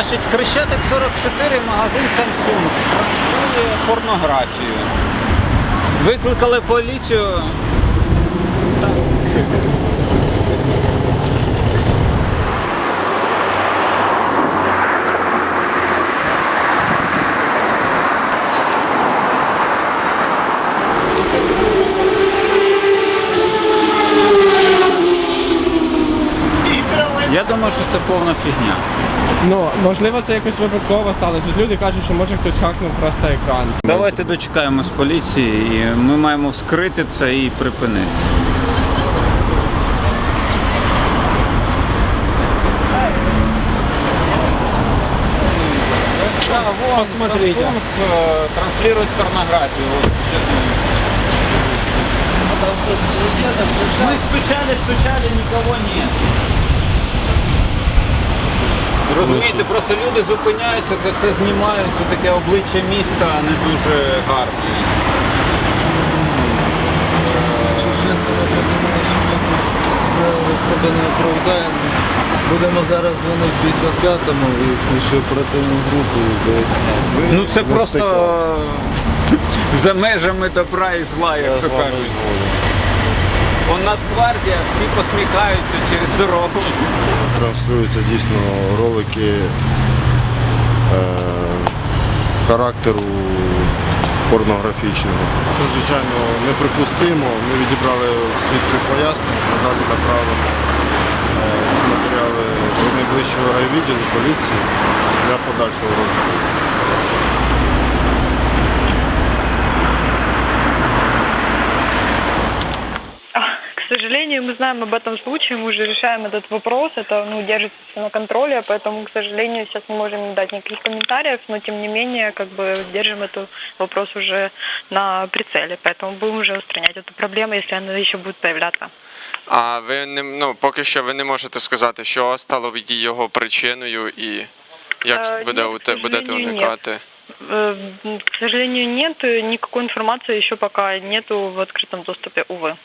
Значить, Хрещатик 44, магазин Samsung. Працює порнографію. Викликали поліцію. Так. Я думаю, що це повна фігня. Ну, можливо, це якось випадково сталося. Люди кажуть, що може хтось хакнув просто екран. Давайте дочекаємось поліції і ми маємо вскрити це і припинити. Да, вон, Посмотрите. Samsung, э, транслирует порнографию. Вот. Мы стучали, стучали, никого нет. Розумієте, просто люди зупиняються, це все знімають, це таке обличчя міста не дуже гарне. Якщо чесно, я подумаю, що ми ми себе не оправдаємо. Будемо зараз дзвонити 55-му і слідчу оперативну групу. Ви Ну це просто за межами добра і зла, як то кажуть. Он Нацгвардія, всі посміхаються через дорогу. Транслюються дійсно ролики е, характеру порнографічного. Це, звичайно, неприпустимо. Ми відібрали свідків пояснень, надалі направимо е, ці матеріали до найближчого райвідділу поліції для подальшого розгляду. К сожалению, мы знаем об этом случае, мы уже решаем этот вопрос, это ну, держится всё на контроле, поэтому, к сожалению, сейчас не можем дать никаких комментариев, но тем не менее, как бы держим этот вопрос уже на прицеле, поэтому будем уже устранять эту проблему, если она еще будет появляться. А ви не ну поки що ви не можете сказати, що стало її його причиною і як Е, буде ні, у к те будете сожалению, ні. уникати? Э, К сожалению, нет, никакой информации еще пока нету в открытом доступе, увы.